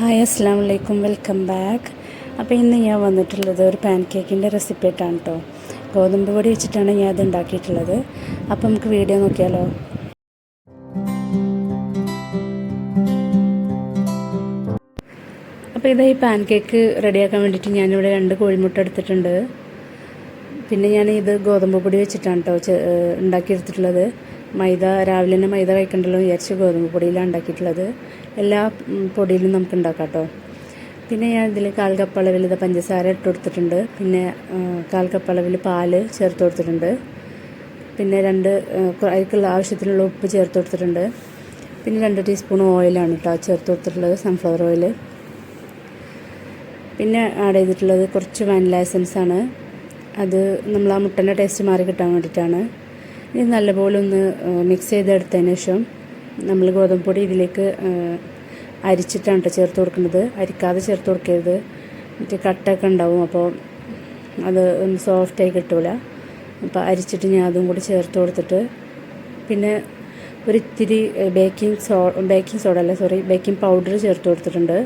Hi അസ്സാം വലൈക്കും welcome back. അപ്പോൾ ഇന്ന് ഞാൻ വന്നിട്ടുള്ളത് ഒരു പാൻ കേക്കിന്റെ റെസിപ്പി ആയിട്ടാണ് കേട്ടോ ഗോതമ്പ് പൊടി വെച്ചിട്ടാണ് ഞാൻ അത് ഉണ്ടാക്കിയിട്ടുള്ളത്. അപ്പോൾ നമുക്ക് വീഡിയോ നോക്കിയാലോ? അപ്പോൾ ഇതാ ഈ പാൻ കേക്ക് റെഡിയാക്കാൻ വേണ്ടിയിട്ട് ഞാനിവിടെ രണ്ട് കോഴിമുട്ട എടുത്തിട്ടുണ്ട്. പിന്നെ ഞാൻ ഇത് ഗോതമ്പ് പൊടി വെച്ചിട്ടാണ് കേട്ടോ ഉണ്ടാക്കിയെടുത്തിട്ടുള്ളത്. മൈദ രാവിലെ തന്നെ മൈദ കഴിക്കണ്ടല്ലോ വിചാരിച്ച് ഗോതമ്പ് പൊടിയിലാണ് ഉണ്ടാക്കിയിട്ടുള്ളത്. എല്ലാ പൊടിയിലും നമുക്ക് ഉണ്ടാക്കാം കേട്ടോ പിന്നെ ഞാൻ ഇതിൽ കാൽ കപ്പ് ഇത് പഞ്ചസാര ഇട്ട് കൊടുത്തിട്ടുണ്ട്. പിന്നെ കാൽ കപ്പ് പാൽ ചേർത്ത് കൊടുത്തിട്ടുണ്ട്. പിന്നെ രണ്ട് അതിക്കുള്ള ആവശ്യത്തിനുള്ള ഉപ്പ് ചേർത്ത് കൊടുത്തിട്ടുണ്ട്. പിന്നെ രണ്ട് ടീസ്പൂൺ ഓയിലാണ് കേട്ടോ ചേർത്ത് കൊടുത്തിട്ടുള്ളത് സൺഫ്ലവർ ഓയിൽ പിന്നെ ആഡ് ചെയ്തിട്ടുള്ളത് കുറച്ച് വാനില എസൻസ് ആണ്. അത് നമ്മൾ ആ മുട്ടന്റെ ടേസ്റ്റ് മാറി കിട്ടാൻ വേണ്ടിയിട്ടാണ്. ഇത് നല്ലപോലെ ഒന്ന് മിക്സ് ചെയ്തെടുത്തതിന് ശേഷം നമ്മൾ ഗോതമ്പ് പൊടി ഇതിലേക്ക് അരിച്ചിട്ടാണ് കേട്ടോ ചേർത്ത് കൊടുക്കുന്നത്. അരിക്കാതെ ചേർത്ത് കൊടുക്കരുത്. മറ്റേ കട്ടൊക്കെ ഉണ്ടാവും അപ്പോൾ അത് ഒന്ന് സോഫ്റ്റായി കിട്ടൂല. അപ്പോൾ അരിച്ചിട്ട് ഞാൻ അതും കൂടി ചേർത്ത് കൊടുത്തിട്ട് പിന്നെ ഒരു ഇത്തിരി ബേക്കിംഗ് സോ ബേക്കിംഗ് സോഡ അല്ല സോറി ബേക്കിംഗ് പൗഡർ ചേർത്ത് കൊടുത്തിട്ടുണ്ട്.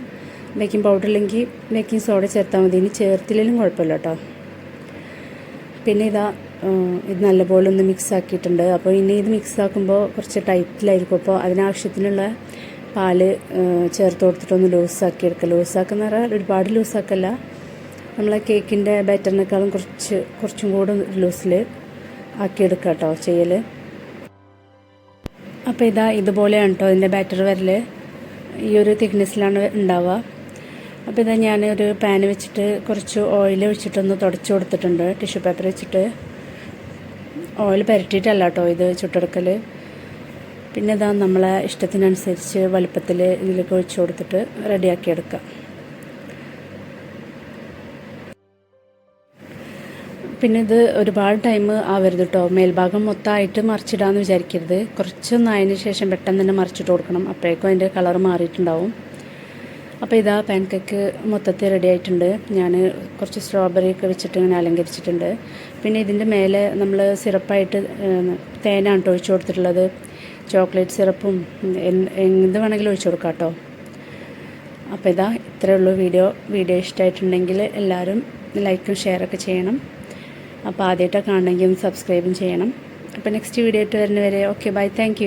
ബേക്കിംഗ് പൗഡർ ഇല്ലെങ്കിൽ ബേക്കിംഗ് സോഡ ചേർത്താൽ മതി. ഇനി ചേർത്തില്ലെങ്കിലും കുഴപ്പമില്ല കേട്ടോ പിന്നെ ഇതാ ഇത് നല്ലപോലെ ഒന്ന് മിക്സ് ആക്കിയിട്ടുണ്ട്. അപ്പോൾ ഇനി ഇത് മിക്സ് ആക്കുമ്പോൾ കുറച്ച് ടൈറ്റിലായിരിക്കും. അപ്പോൾ അതിനാവശ്യത്തിനുള്ള പാൽ ചേർത്ത് കൊടുത്തിട്ടൊന്ന് ലൂസാക്കി എടുക്കുക. ലൂസാക്കുന്ന പറഞ്ഞാൽ ഒരുപാട് ലൂസാക്കല്ല നമ്മളെ കേക്കിന്റെ ബാറ്ററിനേക്കാളും കുറച്ച് കുറച്ചും കൂടെ ലൂസിൽ ആക്കിയെടുക്കുക കേട്ടോ ചെയ്യൽ അപ്പോൾ ഇതാ ഇതുപോലെയാണ് കേട്ടോ ഇതിന്റെ ബാറ്റർ വരൽ ഈ ഒരു തിക്നെസ്സിലാണ് ഉണ്ടാവുക. അപ്പോൾ ഇതാ ഞാൻ ഒരു പാൻ വെച്ചിട്ട് കുറച്ച് ഓയിൽ ഒഴിച്ചിട്ടൊന്ന് തുടച്ച് കൊടുത്തിട്ടുണ്ട്. ടിഷ്യൂ പേപ്പർ വെച്ചിട്ട്. ഓയിൽ പുരട്ടിയിട്ടല്ല കേട്ടോ ഇത് ചുട്ടെടുക്കൽ പിന്നെ ഇതാ നമ്മളെ ഇഷ്ടത്തിനനുസരിച്ച് വലുപ്പത്തിൽ ഇതിലേക്ക് ഒഴിച്ചു കൊടുത്തിട്ട് റെഡിയാക്കി എടുക്കാം. പിന്നെ ഇത് ഒരുപാട് ടൈം ആവരുത് കേട്ടോ മേൽഭാഗം മൊത്തമായിട്ട് മറിച്ചിടാന്ന് വിചാരിക്കരുത്. കുറച്ചൊന്ന് അതിന് ശേഷം പെട്ടെന്ന് തന്നെ മറിച്ചിട്ട് കൊടുക്കണം. അപ്പോഴേക്കും അതിന്റെ കളർ മാറിയിട്ടുണ്ടാവും. അപ്പോൾ ഇതാ പാൻ കേക്ക് മൊത്തത്തിൽ റെഡി ആയിട്ടുണ്ട്. ഞാൻ കുറച്ച് സ്ട്രോബെറി ഒക്കെ വെച്ചിട്ട് ഇങ്ങനെ അലങ്കരിച്ചിട്ടുണ്ട്. പിന്നെ ഇതിന്റെ മേലെ നമ്മൾ സിറപ്പായിട്ട് തേനാണ് ഒഴിച്ചു കൊടുത്തിട്ടുള്ളത്. ചോക്ലേറ്റ് സിറപ്പും എന്ത് വേണമെങ്കിലും ഒഴിച്ചു കൊടുക്കാം കേട്ടോ അപ്പോൾ ഇതാ ഇത്രയേ ഉള്ളൂ വീഡിയോ. വീഡിയോ ഇഷ്ടമായിട്ടുണ്ടെങ്കിൽ എല്ലാവരും ലൈക്കും ഷെയറൊക്കെ ചെയ്യണം. അപ്പോൾ ആദ്യമായിട്ടൊക്കെ കാണണമെങ്കിൽ ഒന്ന് സബ്സ്ക്രൈബും ചെയ്യണം. അപ്പോൾ നെക്സ്റ്റ് വീഡിയോ ആയിട്ട് വരുന്നവരെ ഓക്കെ ബൈ താങ്ക്